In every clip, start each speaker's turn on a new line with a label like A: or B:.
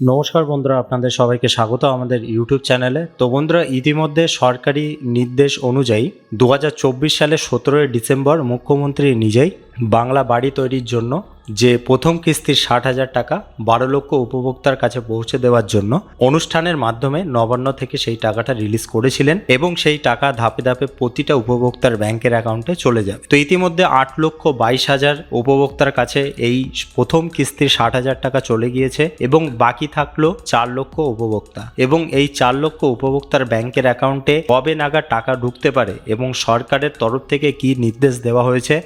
A: নমস্কার বন্ধুরা, আপনাদের সবাইকে স্বাগত আমাদের ইউটিউব চ্যানেলে। তো বন্ধুরা, ইতিমধ্যে সরকারি নির্দেশ অনুযায়ী দু সালে সতেরোই ডিসেম্বর মুখ্যমন্ত্রী নিজেই বাংলা বাড়ি তৈরির জন্য যে প্রথম কিস্তির ষাট হাজার টাকা বারো লক্ষ উপভোক্তার কাছে পৌঁছে দেওয়ার জন্য অনুষ্ঠানের মাধ্যমে নবান্ন থেকে সেই টাকাটা রিলিজ করেছিলেন এবং সেই টাকা ধাপে ধাপে প্রতিটা উপভোক্তার ব্যাংকের অ্যাকাউন্টে চলে যাবে। তো ইতিমধ্যে আট লক্ষ বাইশ হাজার উপভোক্তার কাছে এই প্রথম কিস্তির ষাট হাজার টাকা চলে গিয়েছে এবং বাকি থাকল চার লক্ষ উপভোক্তা। এবং এই চার লক্ষ উপভোক্তার ব্যাংকের অ্যাকাউন্টে কবে নাগাদ টাকা ঢুকতে পারে এবং সরকারের তরফ থেকে কি নির্দেশ দেওয়া হয়েছে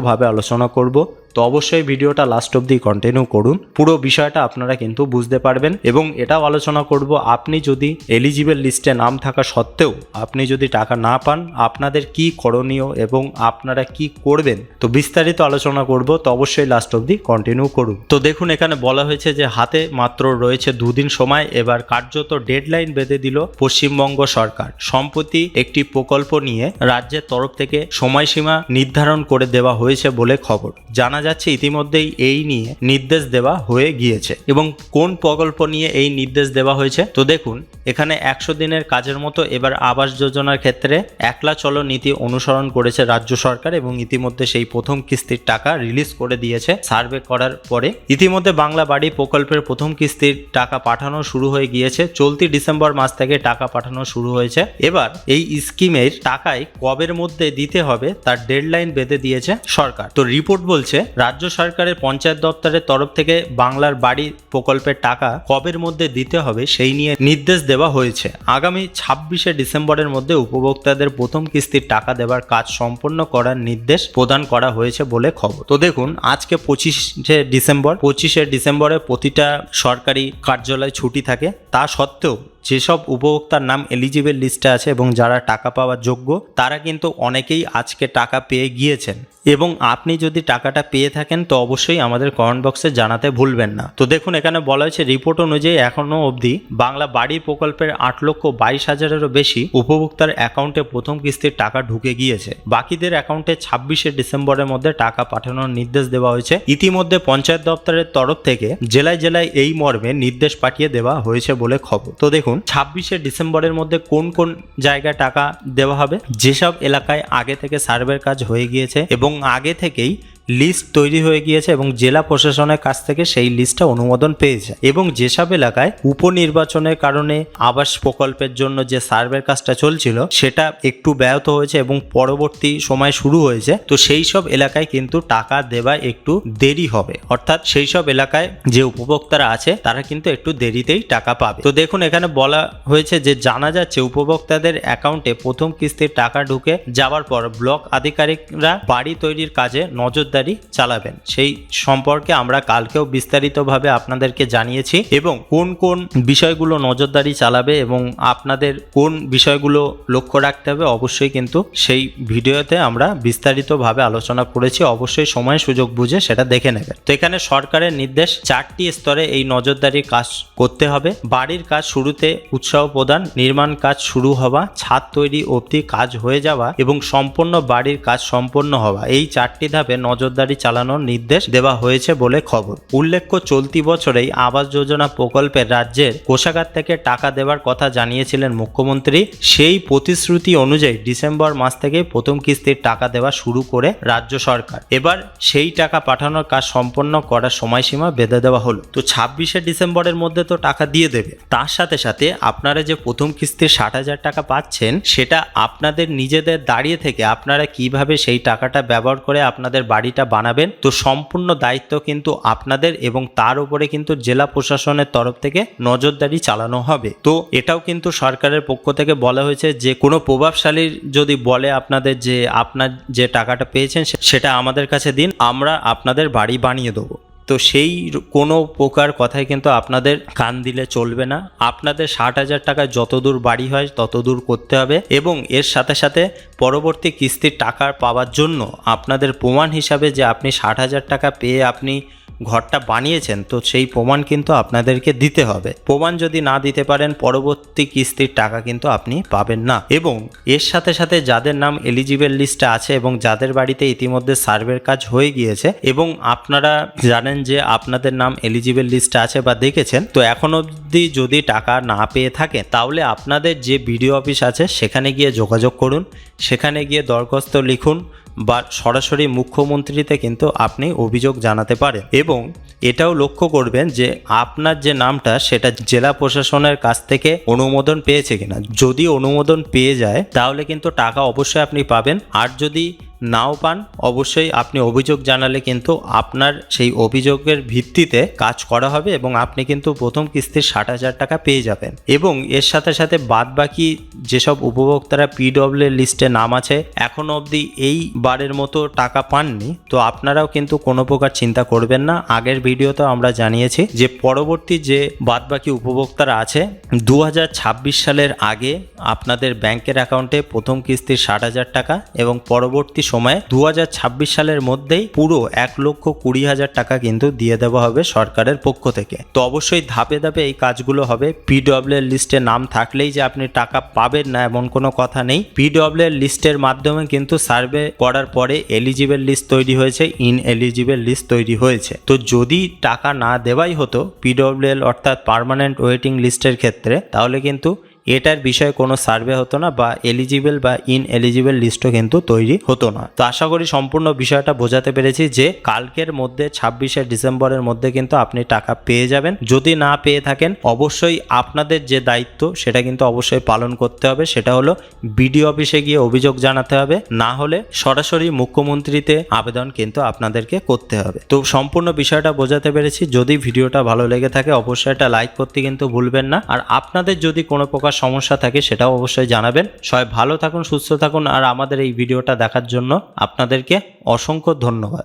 A: বিস্তারিতভাবে আলোচনা করব। তো অবশ্যই ভিডিওটা লাস্ট অবধি কন্টিনিউ করুন। পুরো বিষয়টা আপনারা কিন্তু বুঝতে পারবেন এবং এটাও আলোচনা করব, আপনি যদি এলিজিবল লিস্টে নাম থাকা সত্ত্বেও আপনি যদি টাকা না পান, আপনাদের কি করণীয় এবং আপনারা কি করবেন? তো বিস্তারিত আলোচনা করব, তো অবশ্যই লাস্ট অবধি কন্টিনিউ করুন। তো দেখুন, এখানে বলা হয়েছে যে হাতে মাত্র রয়েছে দুদিন সময়, এবার কার্যত ডেডলাইন বেঁধে দিল পশ্চিমবঙ্গ সরকার। সম্প্রতি একটি প্রকল্প নিয়ে রাজ্যের তরফ থেকে সময়সীমা নির্ধারণ করে দেওয়া হয়েছে বলে খবর। জানা যাচ্ছে, ইতিমধ্যেই এই নিয়ে নির্দেশ দেওয়া হয়ে গিয়েছে। এবং কোন প্রকল্প নিয়ে এই নির্দেশ দেওয়া হয়েছে? তো দেখুন, এখানে একশো দিনের কাজের মতো এবার আবাস যোজনার ক্ষেত্রে একলা চলো নীতি অনুসরণ করেছে রাজ্য সরকার এবং ইতিমধ্যে সেই প্রথম কিস্তির টাকা রিলিজ করে দিয়েছে সার্ভে করার পরে। ইতিমধ্যে বাংলা বাড়ি প্রকল্পের প্রথম কিস্তির টাকা পাঠানো শুরু হয়ে গিয়েছে। চলতি ডিসেম্বর মাস থেকে টাকা পাঠানো শুরু হয়েছে। এবার এই স্কিমের টাকায় কবের মধ্যে দিতে হবে তার ডেডলাইন বেঁধে দিয়েছে সরকার। তো রিপোর্ট বলছে রাজ্য সরকারের পঞ্চায়েত দপ্তরের তরফ থেকে বাংলার বাড়ি প্রকল্পের টাকা কবের মধ্যে দিতে হবে সেই নিয়ে নির্দেশ দেওয়া হয়েছে। আগামী ছাব্বিশে ডিসেম্বরের মধ্যে উপভোক্তাদের প্রথম কিস্তির টাকা দেওয়ার কাজ সম্পন্ন করার নির্দেশ প্রদান করা হয়েছে বলে খবর। তো দেখুন, আজকে পঁচিশে ডিসেম্বর, পঁচিশে ডিসেম্বরে প্রতিটা সরকারি কার্যালয় ছুটি থাকে। তা সত্ত্বেও যেসব উপভোক্তার নাম এলিজিবল লিস্টে আছে এবং যারা টাকা পাওয়ার যোগ্য, তারা কিন্তু অনেকেই আজকে টাকা পেয়ে গিয়েছেন। এবং আপনি যদি টাকাটা পেয়ে থাকেন, তো অবশ্যই আমাদের কমেন্ট বক্সে জানাতে ভুলবেন না। তো দেখুন, এখানে বলা হয়েছে রিপোর্ট অনুযায়ী এখনও অবধি বাংলা বাড়ি প্রকল্পের আট লক্ষ বাইশ হাজারেরও বেশি উপভোক্তার অ্যাকাউন্টে প্রথম কিস্তির টাকা ঢুকে গিয়েছে। বাকিদের অ্যাকাউন্টে ছাব্বিশে ডিসেম্বরের মধ্যে টাকা পাঠানোর নির্দেশ দেওয়া হয়েছে। ইতিমধ্যে পঞ্চায়েত দপ্তরের তরফ থেকে জেলায় জেলায় এই মর্মে নির্দেশ পাঠিয়ে দেওয়া হয়েছে বলে খবর। তো দেখুন ছাব্বিশে ডিসেম্বরের মধ্যে কোন কোন জায়গায় টাকা দেওয়া হবে? যেসব এলাকায় আগে থেকে সার্ভের কাজ হয়ে গিয়েছে এবং আগে থেকেই লিস্ট তৈরি হয়ে গিয়েছে এবং জেলা প্রশাসনের কাছ থেকে সেই লিস্টটা অনুমোদন পেয়েছে। এবং যেসব এলাকায় উপনির্বাচনের কারণে আবাস প্রকল্পের জন্য যে সার্ভের কাজটা চলছিল, সেটা একটু ব্যাহত হয়েছে এবং পরবর্তী সময় শুরু হয়েছে। তো সেই সব এলাকায় কিন্তু টাকা দেওয়া একটু দেরি হবে। অর্থাৎ সেই সব এলাকায় যে উপভোক্তারা আছে, তারা কিন্তু একটু দেরিতেই টাকা পাবে। তো দেখুন, এখানে বলা হয়েছে যে জানা যাচ্ছে, উপভোক্তাদের অ্যাকাউন্টে প্রথম কিস্তির টাকা ঢুকে যাওয়ার পর ব্লক আধিকারিকরা বাড়ি তৈরির কাজে নজরদারি চালাবেন। সেই সম্পর্কে আমরা কালকেও বিস্তারিতভাবে আপনাদেরকে জানিয়েছি এবং কোন কোন বিষয়গুলো নজরদারি চালাবে এবং আপনাদের কোন বিষয়গুলো লক্ষ্য রাখতে হবে অবশ্যই কিন্তু সেই ভিডিওতে আমরা বিস্তারিতভাবে আলোচনা করেছি। অবশ্যই সময় সুযোগ বুঝে সেটা দেখে নেবেন। তো এখানে সরকারের নির্দেশ, চারটি স্তরে এই নজরদারির কাজ করতে হবে। বাড়ির কাজ শুরুতে উৎসাহ প্রদান, নির্মাণ কাজ শুরু হওয়া, ছাদ তৈরি অবধি কাজ হয়ে যাওয়া এবং সম্পূর্ণ বাড়ির কাজ সম্পন্ন হওয়া। এই চারটি ধাপে নজরদারি চালানোর নির্দেশ দেওয়া হয়েছে বলে খবর। উল্লেখ্য, চলতি বছরেই আবাস যোজনা প্রকল্পের রাজ্যের কোষাগার থেকে টাকা দেওয়ার কথা জানিয়েছিলেন মুখ্যমন্ত্রী। সেই প্রতিশ্রুতি অনুযায়ী ডিসেম্বর মাস থেকে প্রথম কিস্তির টাকা দেওয়া শুরু করে রাজ্য সরকার। এবার সেই টাকা পাঠানোর কাজ সম্পন্ন করার সময়সীমা বেঁধে দেওয়া হলো। তো ছাব্বিশে ডিসেম্বরের মধ্যে তো টাকা দিয়ে দেবে। তার সাথে সাথে আপনারা যে প্রথম কিস্তির ষাট হাজার টাকা পাচ্ছেন, সেটা আপনাদের নিজেদের দাঁড়িয়ে থেকে আপনারা কীভাবে সেই টাকাটা ব্যবহার করে আপনাদের বাড়িটা বানাবেন, তো সম্পূর্ণ দায়িত্ব কিন্তু আপনাদের এবং তার উপরে কিন্তু জেলা প্রশাসনের তরফ থেকে নজরদারি চালানো হবে। তো এটাও কিন্তু সরকারের পক্ষ থেকে বলা হয়েছে যে, কোনো প্রভাবশালীর যদি বলে আপনাদের যে, আপনার যে টাকাটা পেয়েছেন সেটা আমাদের কাছে দিন, আমরা আপনাদের বাড়ি বানিয়ে দেবো। তো সেই কোনো প্রকার কথায় কিন্তু আপনাদের কান দিলে চলবে না। আপনাদের ষাট হাজার টাকায় যতদূর বাড়ি হয় ততদূর করতে হবে এবং এর সাথে সাথে পরবর্তী কিস্তির টাকা পাওয়ার জন্য আপনাদের প্রমাণ হিসাবে যে আপনি ষাট হাজার টাকা পেয়ে আপনি ঘরটা বানিয়েছেন, তো সেই প্রমাণ কিন্তু আপনাদেরকে দিতে হবে। প্রমাণ যদি না দিতে পারেন, পরবর্তী কিস্তির টাকা কিন্তু আপনি পাবেন না। এবং এর সাথে সাথে যাদের নাম এলিজিবল লিস্টে আছে এবং যাদের বাড়িতে ইতিমধ্যে সার্ভের কাজ হয়ে গিয়েছে এবং আপনারা জানেন যে আপনাদের নাম এলিজিবল লিস্টে আছে বা দেখেছেন, তো এখন অবধি যদি টাকা না পেয়ে থাকেন, তাহলে আপনাদের যে বিডিও অফিস আছে, সেখানে গিয়ে যোগাযোগ করুন। সেখানে গিয়ে দরখাস্ত লিখুন বা সরাসরি মুখ্যমন্ত্রীতে কিন্তু আপনি অভিযোগ জানাতে পারেন। এবং এটাও লক্ষ্য করবেন যে আপনার যে নামটা, সেটা জেলা প্রশাসনের কাছ থেকে অনুমোদন পেয়েছে কিনা। যদি অনুমোদন পেয়ে যায়, তাহলে কিন্তু টাকা অবশ্যই আপনি পাবেন। আর যদি নাও পান। অবশ্যই আপনি অভিযোগ জানালে কিন্তু আপনার সেই অভিযোগের ভিত্তিতে কাজ করা হবে এবং আপনি কিন্তু প্রথম কিস্তির ষাট হাজার টাকা পেয়ে যাবেন। এবং এর সাথে সাথে বাদ বাকি যেসব উপভোক্তারা পিডব্লিউ লিস্টে নাম আছে, এখন অবধি এই বারের মতো টাকা পাননি। তো আপনারাও কিন্তু কোনো প্রকার চিন্তা করবেন না। আগের ভিডিওতে আমরা জানিয়েছি যে পরবর্তী যে বাদ বাকি উপভোক্তারা আছে দু হাজার ছাব্বিশ সালের আগে আপনাদের ব্যাংকের অ্যাকাউন্টে প্রথম কিস্তির ষাট হাজার টাকা এবং পরবর্তী সময়ে দু হাজার ছাব্বিশ সালের মধ্যেই পুরো এক লক্ষ কুড়ি হাজার টাকা কিন্তু দিয়ে দেওয়া হবে সরকারের পক্ষ থেকে। তো অবশ্যই ধাপে ধাপে এই কাজগুলো হবে। পিডব্লিউ লিস্টে নাম থাকলেই যে আপনি টাকা পাবেন না এমন কোনো কথা নেই। পিডব্লিউ লিস্টের মাধ্যমে কিন্তু সার্ভে করার পরে এলিজিবল লিস্ট তৈরি হয়েছে ইন এলিজিবল লিস্ট তৈরি হয়েছে। তো যদি টাকা না দেওয়াই হতো পিডব্লিউএল অর্থাৎ পার্মানেন্ট ওয়েটিং লিস্টের ক্ষেত্রে, তাহলে কিন্তু এটার বিষয়ে কোনো সার্ভে হতো না বা এলিজিবল বা ইন এলিজিবল লিস্টও কিন্তু তৈরি হতো না। তো আশা করি সম্পূর্ণ বিষয়টা বোঝাতে পেরেছি যে কালকের মধ্যে ছাব্বিশে ডিসেম্বরের মধ্যে কিন্তু আপনি টাকা পেয়ে যাবেন। যদি না পেয়ে থাকেন, অবশ্যই আপনাদের যে দায়িত্ব সেটা কিন্তু অবশ্যই পালন করতে হবে। সেটা হলো বিডিও অফিসে গিয়ে অভিযোগ জানাতে হবে। না হলে সরাসরি মুখ্যমন্ত্রীতে আবেদন কিন্তু আপনাদেরকে করতে হবে। তো সম্পূর্ণ বিষয়টা বোঝাতে পেরেছি। যদি ভিডিওটা ভালো লেগে থাকে, অবশ্যই এটা লাইক করতে কিন্তু ভুলবেন না। আর আপনাদের যদি কোনো প্রকার সমস্যা থাকে সেটাও অবশ্যই জানাবেন। সবাই ভালো থাকুন, সুস্থ থাকুন, আর আমাদের এই ভিডিওটা দেখার জন্য আপনাদেরকে অসংখ্য ধন্যবাদ।